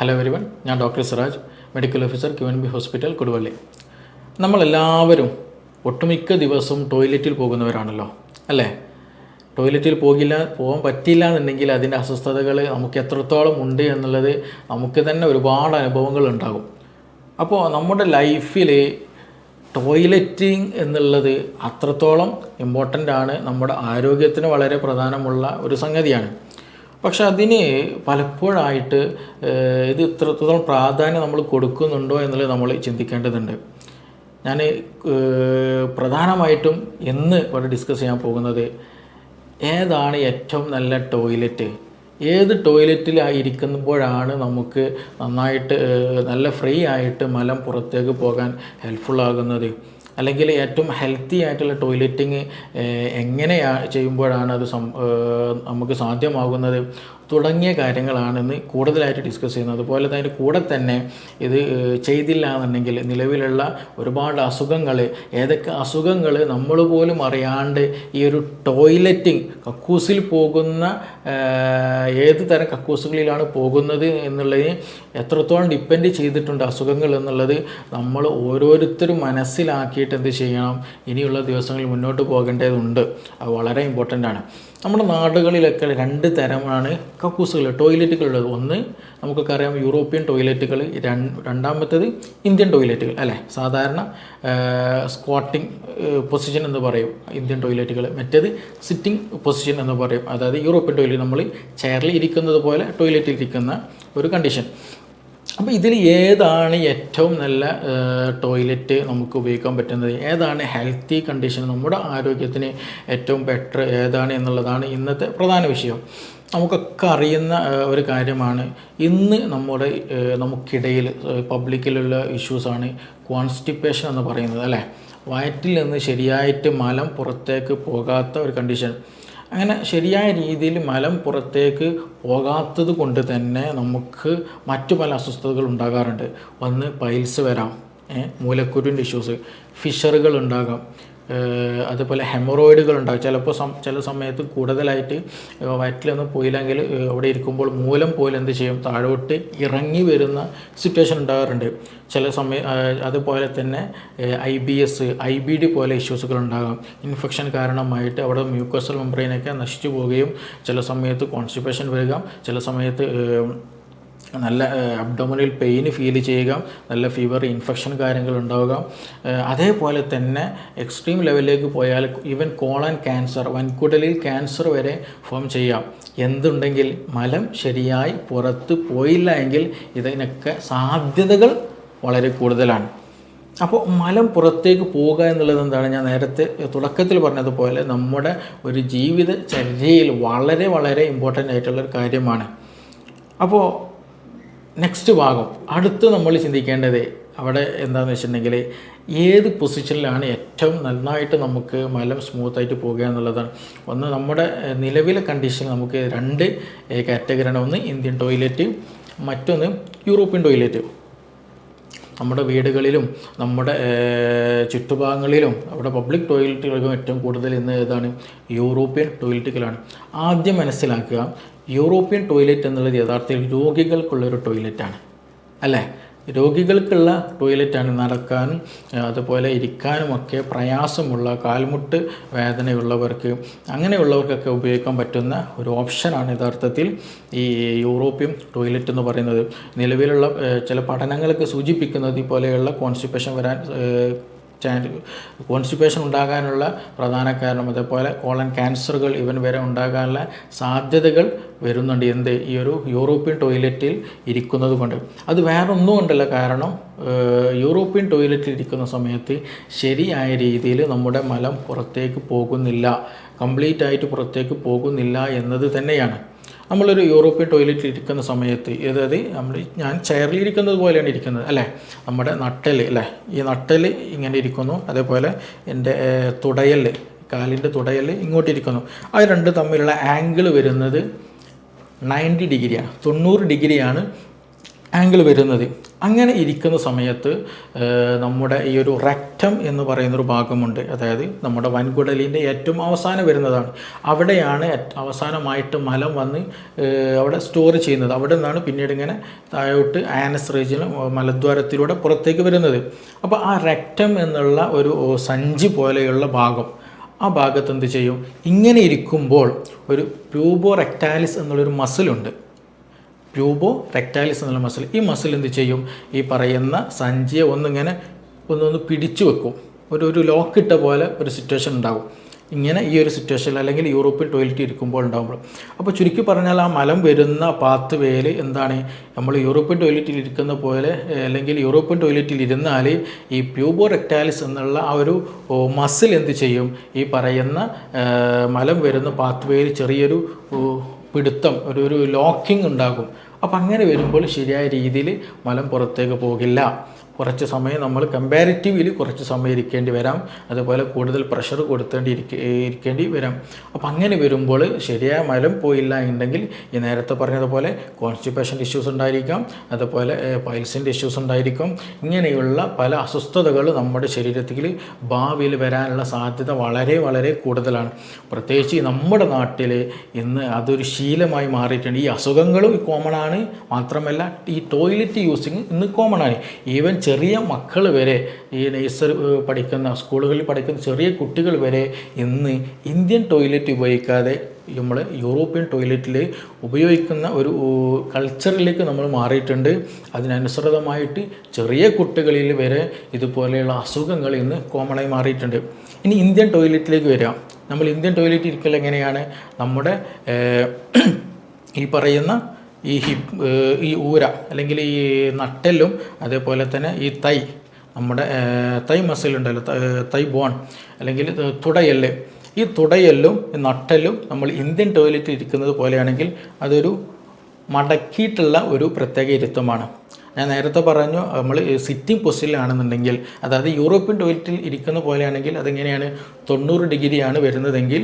Hello everyone ഞാൻ doctor Siraj medical officer Q N B hospital Koduvally. നമ്മളെല്ലാവരും ഒട്ടുമിക്ക ദിവസവും ടോയ്ലറ്റിൽ പോകുന്നവരാണല്ലോ അല്ലേ? ടോയ്ലറ്റിൽ പോകില്ല പോകാൻ പറ്റില്ല എന്നുണ്ടെങ്കിൽ അതിന്റെ അസ്വസ്ഥതകൾ നമുക്ക് എത്രത്തോളം ഉണ്ട് എന്നുള്ളത് നമുക്ക് തന്നെ ഒരുപാട് അനുഭവങ്ങൾ ഉണ്ടാകും. അപ്പോൾ നമ്മുടെ ലൈഫിൽ ടോയ്ലറ്റിങ് എന്നുള്ളത് അത്രത്തോളം ഇമ്പോർട്ടന്റ് ആണ്. നമ്മുടെ ആരോഗ്യത്തിന് വളരെ പ്രധാനമുള്ള ഒരു സംഗതിയാണ്. പക്ഷെ അതിന് പലപ്പോഴായിട്ട് ഇത് ഇത്രത്തോളം പ്രാധാന്യം നമ്മൾ കൊടുക്കുന്നുണ്ടോ എന്നുള്ളത് നമ്മൾ ചിന്തിക്കേണ്ടതുണ്ട്. ഞാൻ പ്രധാനമായിട്ടും എന്ന് ഇവിടെ ഡിസ്കസ് ചെയ്യാൻ പോകുന്നത് ഏതാണ് ഏറ്റവും നല്ല ടോയ്ലറ്റ് ഏത് ടോയ്ലറ്റിലായിരിക്കുമ്പോഴാണ് നമുക്ക് നന്നായിട്ട് നല്ല ഫ്രീ ആയിട്ട് മലം പുറത്തേക്ക് പോകാൻ ഹെൽപ്ഫുൾ അല്ലെങ്കിൽ ഏറ്റവും ഹെൽത്തി ആയിട്ടുള്ള ടോയ്ലറ്റിങ് എങ്ങനെയാ ചെയ്യുമ്പോഴാണ് അത് നമുക്ക് സാധ്യമാകുന്നത്? തുടങ്ങിയ കാര്യങ്ങളാണെന്ന് കൂടുതലായിട്ട് ഡിസ്കസ് ചെയ്യുന്നത്. അതുപോലെ തന്നെ അതിന്റെ കൂടെ തന്നെ ഇത് ചെയ്തില്ല എന്നുണ്ടെങ്കിൽ നിലവിലുള്ള ഒരുപാട് അസുഖങ്ങൾ ഏതൊക്കെ അസുഖങ്ങൾ നമ്മൾ പോലും അറിയാണ്ട് ഈ ഒരു ടോയ്ലറ്റിങ് കക്കൂസിൽ പോകുന്ന ഏത് തരം കക്കൂസുകളിലാണ് പോകുന്നത് എന്നുള്ളതിന് എത്രത്തോളം ഡിപ്പെൻഡ് ചെയ്തിട്ടുണ്ട് അസുഖങ്ങൾ എന്നുള്ളത് നമ്മൾ ഓരോരുത്തരും മനസ്സിലാക്കിയിട്ട് എന്ത് ചെയ്യണം? ഇനിയുള്ള ദിവസങ്ങളിൽ മുന്നോട്ട് പോകേണ്ടതുണ്ട്. അത് വളരെ ഇമ്പോർട്ടന്റ് ആണ്. നമ്മുടെ നാടുകളിലൊക്കെ രണ്ട് തരമാണ് കക്കൂസുകൾ ടോയ്ലറ്റുകളുള്ളത്. ഒന്ന് നമുക്കൊക്കെ അറിയാം യൂറോപ്യൻ ടോയ്ലറ്റുകൾ രണ്ടാമത്തേത് ഇന്ത്യൻ ടോയ്ലറ്റുകൾ അല്ലേ? സാധാരണ സ്ക്വാട്ടിംഗ് പൊസിഷൻ എന്ന് പറയും ഇന്ത്യൻ ടോയ്ലറ്റുകൾ. മറ്റേത് സിറ്റിംഗ് പൊസിഷൻ എന്ന് പറയും. അതായത് യൂറോപ്യൻ ടോയ്ലറ്റ് നമ്മൾ ചെയറിൽ ഇരിക്കുന്നത് പോലെ ടോയ്ലറ്റിൽ ഇരിക്കുന്ന ഒരു കണ്ടീഷൻ അപ്പോൾ ഇതിൽ ഏതാണ് ഏറ്റവും നല്ല ടോയ്ലറ്റ് നമുക്ക് ഉപയോഗിക്കാൻ പറ്റുന്നത്? ഏതാണ് ഹെൽത്തി കണ്ടീഷൻ നമ്മുടെ ആരോഗ്യത്തിന് ഏറ്റവും ബെറ്റർ ഏതാണ് എന്നുള്ളതാണ് ഇന്നത്തെ പ്രധാന വിഷയം. നമുക്കൊക്കെ അറിയുന്ന ഒരു കാര്യമാണ്. ഇന്ന് നമ്മുടെ നമുക്കിടയിൽ പബ്ലിക്കിലുള്ള ഇഷ്യൂസാണ് കോൺസ്റ്റിപ്പേഷൻ എന്ന് പറയുന്നത് അല്ലേ? വയറ്റിൽ നിന്ന് ശരിയായിട്ട് മലം പുറത്തേക്ക് പോകാത്ത ഒരു കണ്ടീഷൻ അങ്ങനെ ശരിയായ രീതിയിൽ മലം പുറത്തേക്ക് പോകാത്തത് കൊണ്ട് തന്നെ നമുക്ക് മറ്റു പല അസ്വസ്ഥതകൾ ഉണ്ടാകാറുണ്ട്. ഒന്ന് പൈൽസ് വരാം മൂലക്കുരുവിന്റെ ഇഷ്യൂസ് ഫിഷറുകൾ ഉണ്ടാകാം. അതുപോലെ ഹെമറോയിഡുകൾ ഉണ്ടാകും ചിലപ്പോൾ ചില സമയത്ത് കൂടുതലായിട്ട് വയറ്റിലൊന്നും പോയില്ലെങ്കിൽ അവിടെ ഇരിക്കുമ്പോൾ മൂലം പോലും എന്ത് ചെയ്യും? താഴോട്ട് ഇറങ്ങി വരുന്ന സിറ്റുവേഷൻ ഉണ്ടാകാറുണ്ട്. ചില സമയം അതുപോലെ തന്നെ I B S I B D പോലെ ഇഷ്യൂസുകൾ ഉണ്ടാകാം. ഇൻഫെക്ഷൻ കാരണമായിട്ട് അവിടെ മ്യൂക്കോസൽ മെംബ്രെയിനൊക്കെ നശിച്ചു പോവുകയും ചില സമയത്ത് കോൺസ്റ്റിപ്പേഷൻ വരിക ചില സമയത്ത് നല്ല അബ്ഡോമിനൽ പെയിൻ ഫീൽ ചെയ്യുക നല്ല ഫീവർ ഇൻഫെക്ഷൻ കാര്യങ്ങൾ ഉണ്ടാവുക. അതേപോലെ തന്നെ എക്സ്ട്രീം ലെവലിലേക്ക് പോയാൽ ഈവൻ കോളൻ ക്യാൻസർ വൻകുടലിൽ ക്യാൻസർ വരെ ഫോം ചെയ്യാം. എന്തുണ്ടെങ്കിൽ മലം ശരിയായി പുറത്ത് പോയില്ല എങ്കിൽ ഇതിനൊക്കെ സാധ്യതകൾ വളരെ കൂടുതലാണ്. അപ്പോൾ മലം പുറത്തേക്ക് പോവുക എന്നുള്ളത് എന്താണ്? ഞാൻ നേരത്തെ തുടക്കത്തിൽ പറഞ്ഞതുപോലെ നമ്മുടെ ഒരു ജീവിത ചര്യയിൽ വളരെ വളരെ ഇമ്പോർട്ടന്റ് ആയിട്ടുള്ളൊരു കാര്യമാണ്. അപ്പോൾ നെക്സ്റ്റ് ഭാഗം. അടുത്ത് നമ്മൾ ചിന്തിക്കേണ്ടത് അവിടെ എന്താണെന്ന് വെച്ചിട്ടുണ്ടെങ്കിൽ ഏത് പൊസിഷനിലാണ് ഏറ്റവും നന്നായിട്ട് നമുക്ക് മലം സ്മൂത്തായിട്ട് പോകുക എന്നുള്ളതാണ്. ഒന്ന് നമ്മുടെ നിലവിലെ കണ്ടീഷൻ നമുക്ക് രണ്ട് കാറ്റഗറിയാണ് ഒന്ന് ഇന്ത്യൻ ടോയ്ലറ്റ് മറ്റൊന്ന് യൂറോപ്യൻ ടോയ്ലറ്റ് നമ്മുടെ വീടുകളിലും നമ്മുടെ ചുറ്റുഭാഗങ്ങളിലും അവിടെ പബ്ലിക് ടോയ്ലറ്റുകൾക്കും ഏറ്റവും കൂടുതൽ ഇന്ന് ഏതാണ്? യൂറോപ്യൻ ടോയ്ലറ്റുകളാണ് ആദ്യം മനസ്സിലാക്കുക യൂറോപ്യൻ ടോയ്ലറ്റ് എന്നുള്ളത് യഥാർത്ഥത്തിൽ രോഗികൾക്കുള്ളൊരു ടോയ്ലറ്റാണ്. അല്ലേ? രോഗികൾക്കുള്ള ടോയ്ലറ്റാണ് നടക്കാനും അതുപോലെ ഇരിക്കാനുമൊക്കെ പ്രയാസമുള്ള കാൽമുട്ട് വേദനയുള്ളവർക്ക് അങ്ങനെയുള്ളവർക്കൊക്കെ ഉപയോഗിക്കാൻ പറ്റുന്ന ഒരു ഓപ്ഷനാണ് യഥാർത്ഥത്തിൽ ഈ യൂറോപ്യൻ ടോയ്ലറ്റ് എന്ന് പറയുന്നത്. നിലവിലുള്ള ചില പഠനങ്ങളൊക്കെ സൂചിപ്പിക്കുന്നത് ഇതുപോലെയുള്ള കോൺസ്റ്റിപ്പേഷൻ വരാൻ കോൺസ്റ്റിപ്പേഷൻ ഉണ്ടാകാനുള്ള പ്രധാന കാരണം. അതേപോലെ കോളൻ ക്യാൻസറുകൾ ഇവൻ വരെ ഉണ്ടാകാനുള്ള സാധ്യതകൾ വരുന്നുണ്ട്. എന്ത്? ഈ ഒരു യൂറോപ്യൻ ടോയ്ലറ്റിൽ ഇരിക്കുന്നത് കൊണ്ട്. അത് വേറെ ഒന്നും കൊണ്ടല്ല. കാരണം യൂറോപ്യൻ ടോയ്ലറ്റിൽ ഇരിക്കുന്ന സമയത്ത് ശരിയായ രീതിയിൽ നമ്മുടെ മലം പുറത്തേക്ക് പോകുന്നില്ല. കംപ്ലീറ്റ് ആയിട്ട് പുറത്തേക്ക് പോകുന്നില്ല എന്നത് തന്നെയാണ്. നമ്മളൊരു യൂറോപ്യൻ ടോയ്ലറ്റിൽ ഇരിക്കുന്ന സമയത്ത് അതായത് നമ്മൾ ഞാൻ ചെയറിൽ ഇരിക്കുന്നത് പോലെയാണ് ഇരിക്കുന്നത് അല്ലേ? നമ്മുടെ നട്ടൽ അല്ലേ? ഈ നട്ടൽ ഇങ്ങനെ ഇരിക്കുന്നു അതേപോലെ എന്റെ തുടയൽ കാലിന്റെ തുടയൽ ഇങ്ങോട്ടിരിക്കുന്നു അത് രണ്ട് തമ്മിലുള്ള ആംഗിൾ വരുന്നത് നയന്റി ഡിഗ്രിയാണ് തൊണ്ണൂറ് ഡിഗ്രിയാണ് ആംഗിൾ വരുന്നത്. അങ്ങനെ ഇരിക്കുന്ന സമയത്ത് നമ്മുടെ ഈ ഒരു റെക്റ്റം എന്ന് പറയുന്നൊരു ഭാഗമുണ്ട്. അതായത് നമ്മുടെ വൻകുടലിന്റെ ഏറ്റവും അവസാനം വരുന്നതാണ്. അവിടെയാണ് അവസാനമായിട്ട് മലം വന്ന് അവിടെ സ്റ്റോർ ചെയ്യുന്നത്. അവിടെ നിന്നാണ് പിന്നീട് ഇങ്ങനെ താഴോട്ട് ആനസ് റീജിയൻ മലദ്വാരത്തിലൂടെ പുറത്തേക്ക് വരുന്നത്. അപ്പോൾ ആ റെക്റ്റം എന്നുള്ള ഒരു സഞ്ചി പോലെയുള്ള ഭാഗം ആ ഭാഗത്ത് എന്ത് ചെയ്യും? ഇങ്ങനെ ഇരിക്കുമ്പോൾ ഒരു പ്യൂബോ റെക്റ്റാലിസ് എന്നുള്ളൊരു മസിലുണ്ട് പ്യൂബോ റെക്റ്റാലിസ് എന്നുള്ള മസിൽ ഈ മസിൽ എന്ത് ചെയ്യും? ഈ പറയുന്ന സഞ്ചിയെ ഒന്നിങ്ങനെ ഒന്നൊന്ന് പിടിച്ചു വെക്കും. ഒരു ഒരു ലോക്ക് ഇട്ട പോലെ ഒരു സിറ്റുവേഷൻ ഉണ്ടാകും ഇങ്ങനെ ഈ ഒരു സിറ്റുവേഷനിൽ അല്ലെങ്കിൽ യൂറോപ്യൻ ടോയ്ലറ്റ് ഇരിക്കുമ്പോൾ ഉണ്ടാകുമ്പോൾ അപ്പോൾ ചുരുക്കി പറഞ്ഞാൽ ആ മലം വരുന്ന പാത്ത് വേയിൽ എന്താണ്? നമ്മൾ യൂറോപ്യൻ ടോയ്ലറ്റിൽ ഇരിക്കുന്ന പോലെ അല്ലെങ്കിൽ യൂറോപ്യൻ ടോയ്ലറ്റിൽ ഇരുന്നാൽ ഈ പ്യൂബോ റെക്റ്റാലിസ് എന്നുള്ള ആ ഒരു മസിൽ എന്ത് ചെയ്യും? ഈ പറയുന്ന മലം വരുന്ന പാത്ത് വേയിൽ ചെറിയൊരു പിടുത്തം ഒരു ഒരു ലോക്കിംഗ് ഉണ്ടാകും. അപ്പം അങ്ങനെ വരുമ്പോൾ ശരിയായ രീതിയിൽ മലം പുറത്തേക്ക് പോകില്ല. കുറച്ച് സമയം നമ്മൾ കമ്പാരിറ്റീവ്ലി കുറച്ച് സമയം ഇരിക്കേണ്ടി വരാം. അതുപോലെ കൂടുതൽ പ്രഷർ കൊടുത്തേണ്ടി ഇരിക്കേണ്ടി വരാം. അപ്പം അങ്ങനെ വരുമ്പോൾ ശരിയായ മലം പോയില്ല എന്നുണ്ടെങ്കിൽ ഈ നേരത്തെ പറഞ്ഞതുപോലെ കോൺസ്റ്റിപ്പേഷൻ ഇഷ്യൂസ് ഉണ്ടായിരിക്കാം. അതുപോലെ പൈൽസിന്റെ ഇഷ്യൂസ് ഉണ്ടായിരിക്കും. ഇങ്ങനെയുള്ള പല അസ്വസ്ഥതകൾ നമ്മുടെ ശരീരത്തിൽ ഭാവിയിൽ വരാനുള്ള സാധ്യത വളരെ വളരെ കൂടുതലാണ്. പ്രത്യേകിച്ച് നമ്മുടെ നാട്ടിൽ ഇന്ന് അതൊരു ശീലമായി മാറിയിട്ടുണ്ട്. ഈ അസുഖങ്ങളും കോമൺ ആണ്. മാത്രമല്ല ഈ ടോയ്ലറ്റ് യൂസിങ് ഇന്ന് കോമൺ ആണ്. ഈവൻ ചെറിയ മക്കൾ വരെ ഈ നേഴ്സറി പഠിക്കുന്ന സ്കൂളുകളിൽ പഠിക്കുന്ന ചെറിയ കുട്ടികൾ വരെ ഇന്ന് ഇന്ത്യൻ ടോയ്ലറ്റ് ഉപയോഗിക്കാതെ നമ്മൾ യൂറോപ്യൻ ടോയ്ലറ്റിൽ ഉപയോഗിക്കുന്ന ഒരു കൾച്ചറിലേക്ക് നമ്മൾ മാറിയിട്ടുണ്ട്. അതിനനുസൃതമായിട്ട് ചെറിയ കുട്ടികളിൽ വരെ ഇതുപോലെയുള്ള അസുഖങ്ങൾ ഇന്ന് കോമണായി മാറിയിട്ടുണ്ട്. ഇനി ഇന്ത്യൻ ടോയ്ലറ്റിലേക്ക് വരാം. നമ്മൾ ഇന്ത്യൻ ടോയ്ലറ്റ് ഇരിക്കൽ എങ്ങനെയാണ്? നമ്മുടെ ഈ പറയുന്ന ഈ ഹിപ്പ് ഈ ഊര അല്ലെങ്കിൽ ഈ നട്ടെല്ലും അതേപോലെ തന്നെ ഈ തൈ നമ്മുടെ തൈ മസിൽ ഉണ്ടല്ലോ തൈ ബോൺ അല്ലെങ്കിൽ തുടയെല്ല്. ഈ തുടയെല്ലും നട്ടെല്ലും നമ്മൾ ഇന്ത്യൻ ടോയ്ലറ്റ് ഇരിക്കുന്നത് പോലെയാണെങ്കിൽ അതൊരു മടക്കിയിട്ടുള്ള ഒരു പ്രത്യേക ഇരുത്തമാണ്. ഞാൻ നേരത്തെ പറഞ്ഞു നമ്മൾ സിറ്റിംഗ് പൊസിഷനിലാണെന്നുണ്ടെങ്കിൽ അതായത് യൂറോപ്യൻ ടോയ്ലറ്റിൽ ഇരിക്കുന്ന പോലെയാണെങ്കിൽ അതെങ്ങനെയാണ്? തൊണ്ണൂറ് ഡിഗ്രിയാണ് വരുന്നതെങ്കിൽ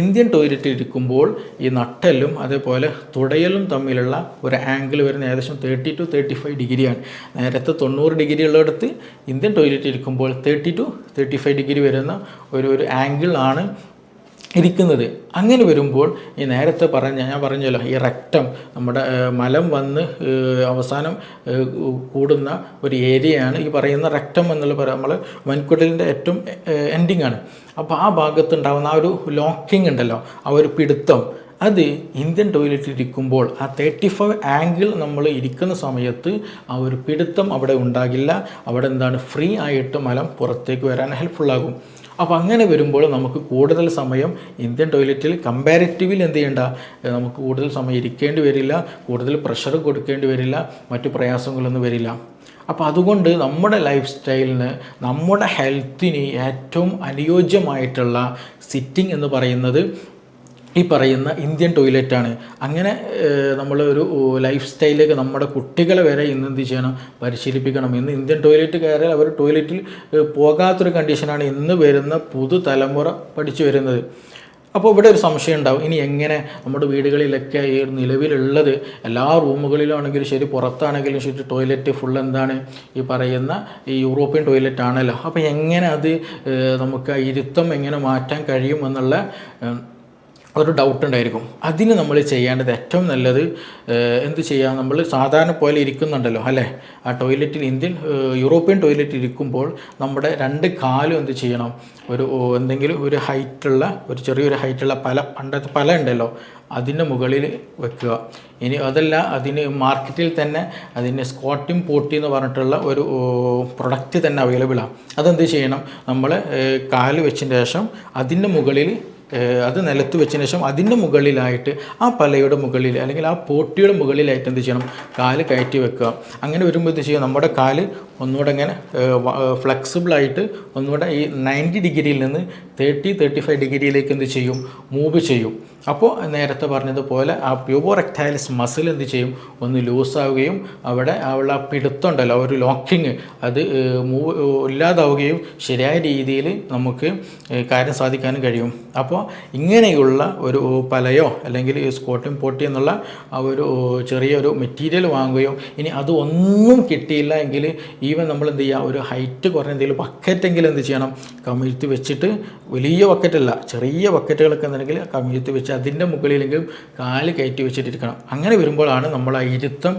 ഇന്ത്യൻ ടോയ്ലറ്റിൽ ഇരിക്കുമ്പോൾ ഈ നട്ടലും അതേപോലെ തുടയലും തമ്മിലുള്ള ഒരു ആംഗിൾ വരുന്ന ഏകദേശം തേർട്ടി ടു തേർട്ടി ഫൈവ് ഡിഗ്രിയാണ്. നേരത്തെ തൊണ്ണൂറ് ഡിഗ്രി ഉള്ളിടത്ത് ഇന്ത്യൻ ടോയ്ലറ്റിൽ ഇരിക്കുമ്പോൾ thirty two thirty five degree വരുന്ന ഒരു ഒരു ആംഗിൾ ആണ് ഇരിക്കുന്നത്. അങ്ങനെ വരുമ്പോൾ ഈ നേരത്തെ പറഞ്ഞ ഞാൻ പറഞ്ഞല്ലോ ഈ റക്റ്റം നമ്മുടെ മലം വന്ന് അവസാനം കൂടുന്ന ഒരു ഏരിയയാണ് ഈ പറയുന്ന റക്റ്റം എന്നുള്ള പറയുക നമ്മൾ വൻകുടലിന്റെ ഏറ്റവും എൻഡിങ് ആണ്. അപ്പോൾ ആ ഭാഗത്ത് ഉണ്ടാകുന്ന ആ ഒരു ലോക്കിംഗ് ഉണ്ടല്ലോ ആ ഒരു പിടുത്തം അത് ഇന്ത്യൻ ടോയ്ലറ്റിൽ ഇരിക്കുമ്പോൾ ആ തേർട്ടി ഫൈവ് ആംഗിൾ നമ്മൾ ഇരിക്കുന്ന സമയത്ത് ആ ഒരു പിടുത്തം അവിടെ ഉണ്ടാകില്ല. അവിടെ എന്താണ്? ഫ്രീ ആയിട്ട് മലം പുറത്തേക്ക് വരാൻ ഹെൽപ്ഫുള്ളാകും അപ്പോൾ അങ്ങനെ വരുമ്പോൾ നമുക്ക് കൂടുതൽ സമയം ഇന്ത്യൻ ടോയ്ലറ്റിൽ കമ്പാരിറ്റീവിൽ എന്ത് ചെയ്യണ്ട? നമുക്ക് കൂടുതൽ സമയം ഇരിക്കേണ്ടി വരില്ല കൂടുതൽ പ്രഷർ കൊടുക്കേണ്ടി വരില്ല മറ്റു പ്രയാസങ്ങളൊന്നും വരില്ല. അപ്പോൾ അതുകൊണ്ട് നമ്മുടെ ലൈഫ് സ്റ്റൈലിന് നമ്മുടെ ഹെൽത്തിന് ഏറ്റവും അനുയോജ്യമായിട്ടുള്ള സിറ്റിംഗ് എന്ന് പറയുന്നത് ഈ പറയുന്ന ഇന്ത്യൻ ടോയ്ലറ്റാണ്. അങ്ങനെ നമ്മൾ ഒരു ലൈഫ് സ്റ്റൈലിലേക്ക് നമ്മുടെ കുട്ടികളെ വരെ ഇന്ന് എന്ത് ചെയ്യണം? പരിശീലിപ്പിക്കണം. ഇന്ന് ഇന്ത്യൻ ടോയ്ലറ്റ് കയറിയാൽ അവർ ടോയ്ലറ്റിൽ പോകാത്തൊരു കണ്ടീഷനാണ് ഇന്ന് വരുന്ന പുതുതലമുറ പഠിച്ചു വരുന്നത്. അപ്പോൾ ഇവിടെ ഒരു സംശയം ഉണ്ടാവും. ഇനി എങ്ങനെ നമ്മുടെ വീടുകളിലൊക്കെ ഈ നിലവിലുള്ളത്? എല്ലാ റൂമുകളിലാണെങ്കിലും ശരി പുറത്താണെങ്കിലും ശരി ടോയ്ലറ്റ് ഫുൾ എന്താണ്? ഈ പറയുന്ന ഈ യൂറോപ്യൻ ടോയ്ലറ്റ് ആണല്ലോ അപ്പോൾ എങ്ങനെ അത് നമുക്ക് ഇരുത്തം എങ്ങനെ മാറ്റാൻ കഴിയുമെന്നുള്ള ഏഹ്, ഒരു ഡൗട്ട് ഉണ്ടായിരിക്കും. അതിന് നമ്മൾ ചെയ്യേണ്ടത് ഏറ്റവും നല്ലത് എന്ത് ചെയ്യാം? നമ്മൾ സാധാരണ പോലെ ഇരിക്കുന്നുണ്ടല്ലോ അല്ലേ? ആ ടോയ്ലറ്റിൽ ഇന്ത്യൻ യൂറോപ്യൻ ടോയ്ലറ്റ് ഇരിക്കുമ്പോൾ നമ്മുടെ രണ്ട് കാലും എന്ത് ചെയ്യണം? ഒരു എന്തെങ്കിലും ഒരു ഹൈറ്റുള്ള ഒരു ചെറിയൊരു ഹൈറ്റുള്ള പല പണ്ടത്തെ പല ഉണ്ടല്ലോ അതിന്റെ മുകളിൽ വെക്കുക. ഇനി അതല്ല അതിന് മാർക്കറ്റിൽ തന്നെ അതിന് സ്കോട്ടിംഗ് പോട്ടി എന്ന് പറഞ്ഞിട്ടുള്ള ഒരു പ്രൊഡക്റ്റ് തന്നെ അവൈലബിളാണ് അതെന്ത് ചെയ്യണം? നമ്മൾ കാൽ വെച്ചതിന് ശേഷം അതിന്റെ മുകളിൽ അത് നിലത്ത് വെച്ചതിന് ശേഷം അതിന്റെ മുകളിലായിട്ട് ആ പലയുടെ മുകളിൽ അല്ലെങ്കിൽ ആ പോട്ടിയുടെ മുകളിലായിട്ട് എന്ത് ചെയ്യണം? കാൽ കയറ്റി വെക്കുക. അങ്ങനെ വരുമ്പോൾ എന്ത് ചെയ്യുക? നമ്മുടെ കാൽ ഒന്നുകൂടെ ഇങ്ങനെ ഫ്ലെക്സിബിളായിട്ട് ഒന്നുകൂടെ ഈ നയന്റി ഡിഗ്രിയിൽ നിന്ന് തേർട്ടി തേർട്ടി ഫൈവ് ഡിഗ്രിയിലേക്ക് എന്ത് ചെയ്യും? മൂവ് ചെയ്യും. അപ്പോൾ നേരത്തെ പറഞ്ഞതുപോലെ ആ പ്യൂബോറെക്ടൈലിസ് മസിൽ എന്ത് ചെയ്യും? ഒന്ന് ലൂസാവുകയും അവിടെ ഉള്ള പിടുത്തുണ്ടല്ലോ ഒരു ലോക്കിങ് അത് മൂവ് ഇല്ലാതാവുകയും ശരിയായ രീതിയിൽ നമുക്ക് കാര്യം സാധിക്കാനും കഴിയും. അപ്പോൾ ഇങ്ങനെയുള്ള ഒരു പലയോ അല്ലെങ്കിൽ സ്കോട്ടിൻ പൊട്ടി എന്നുള്ള ആ ഒരു ചെറിയൊരു മെറ്റീരിയൽ വാങ്ങുകയും ഇനി അതൊന്നും കിട്ടിയില്ല എങ്കിൽ ഈവൻ നമ്മൾ എന്ത് ചെയ്യുക? ഒരു ഹൈറ്റ് കുറഞ്ഞ എന്തെങ്കിലും ബക്കറ്റെങ്കിലും എന്ത് ചെയ്യണം? കമിഴ്ത്തി വെച്ചിട്ട് വലിയ ബക്കറ്റല്ല ചെറിയ ബക്കറ്റുകളൊക്കെ ഉണ്ടെങ്കിൽ കമിഴ്ത്തി വെച്ച് അതിന്റെ മുകളിലെങ്കിലും കാൽ കയറ്റി വെച്ചിട്ടിരിക്കണം. അങ്ങനെ വരുമ്പോഴാണ് നമ്മൾ ആ ഇരുത്തം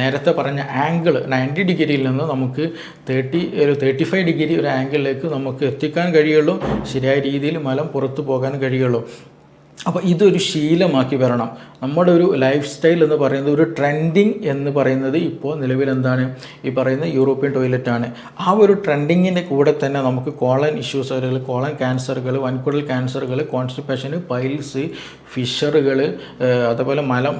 നേരത്തെ പറഞ്ഞ ആംഗിൾ നയന്റി ഡിഗ്രിയിൽ നിന്ന് നമുക്ക് തേർട്ടി ഒരു തേർട്ടി ഫൈവ് ഡിഗ്രി ഒരു ആംഗിളിലേക്ക് നമുക്ക് എത്തിക്കാൻ കഴിയുള്ളൂ. ശരിയായ രീതിയിൽ മലം പുറത്തു പോകാൻ കഴിയുള്ളൂ. അപ്പോൾ ഇതൊരു ശീലമാക്കി വരണം. നമ്മുടെ ഒരു ലൈഫ് സ്റ്റൈൽ എന്ന് പറയുന്നത് ഒരു ട്രെൻഡിങ് എന്ന് പറയുന്നത് ഇപ്പോൾ നിലവിൽ എന്താണ്? ഈ പറയുന്ന യൂറോപ്യൻ ടോയ്ലറ്റ് ആണ്. ആ ഒരു ട്രെൻഡിങ്ങിന്റെ കൂടെ തന്നെ നമുക്ക് കോളൻ ഇഷ്യൂസ് അല്ലെങ്കിൽ കോളൻ ക്യാൻസറുകൾ വൻകുടൽ ക്യാൻസറുകൾ കോൺസ്റ്റിപ്പേഷൻ പൈൽസ് ഫിഷറുകൾ അതുപോലെ മലം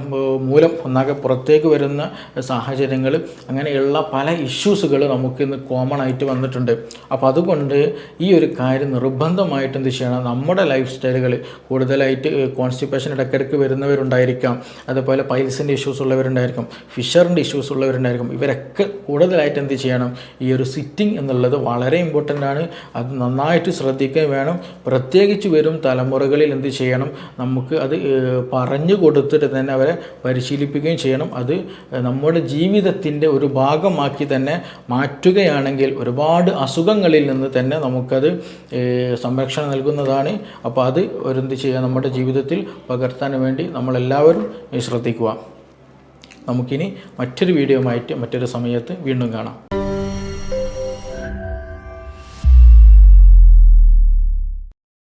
മൂലം ഒന്നാകെ പുറത്തേക്ക് വരുന്ന സാഹചര്യങ്ങൾ അങ്ങനെയുള്ള പല ഇഷ്യൂസുകൾ നമുക്ക് ഇന്ന് കോമൺ ആയിട്ട് വന്നിട്ടുണ്ട്. അപ്പോൾ അതുകൊണ്ട് ഈ ഒരു കാര്യം നിർബന്ധമായിട്ട് എന്ത് ചെയ്യണം? നമ്മുടെ ലൈഫ് സ്റ്റൈലുകൾ കൂടുതലായിട്ട് കോൺസ്റ്റിപ്പേഷൻ ഇടയ്ക്കിടയ്ക്ക് വരുന്നവരുണ്ടായിരിക്കാം. അതുപോലെ പൈൽസിന്റെ ഇഷ്യൂസ് ഉള്ളവരുണ്ടായിരിക്കും. ഫിഷറിന്റെ ഇഷ്യൂസ് ഉള്ളവരുണ്ടായിരിക്കും. ഇവരൊക്കെ കൂടുതലായിട്ട് എന്ത് ചെയ്യണം? ഈ ഒരു സിറ്റിംഗ് എന്നുള്ളത് വളരെ ഇമ്പോർട്ടന്റ് ആണ്. അത് നന്നായിട്ട് ശ്രദ്ധിക്കുകയും വേണം. പ്രത്യേകിച്ച് വരും തലമുറകളിൽ എന്ത് ചെയ്യണം? നമുക്ക് അത് പറഞ്ഞു കൊടുത്തിട്ട് തന്നെ അവരെ പരിശീലിപ്പിക്കുകയും ചെയ്യണം. അത് നമ്മുടെ ജീവിതത്തിന്റെ ഒരു ഭാഗമാക്കി തന്നെ മാറ്റുകയാണെങ്കിൽ ഒരുപാട് അസുഖങ്ങളിൽ നിന്ന് തന്നെ നമുക്കത് സംരക്ഷണം നൽകുന്നതാണ്. അപ്പോൾ അത് ഒരു എന്ത് ചെയ്യുക? നമ്മുടെ ജീവിതത്തിൽ പകർത്താൻ വേണ്ടി നമ്മളെല്ലാവരും ശ്രദ്ധിക്കുക. നമുക്കിനി മറ്റൊരു വീഡിയോ ആയിട്ട് മറ്റൊരു സമയത്ത് വീണ്ടും കാണാം.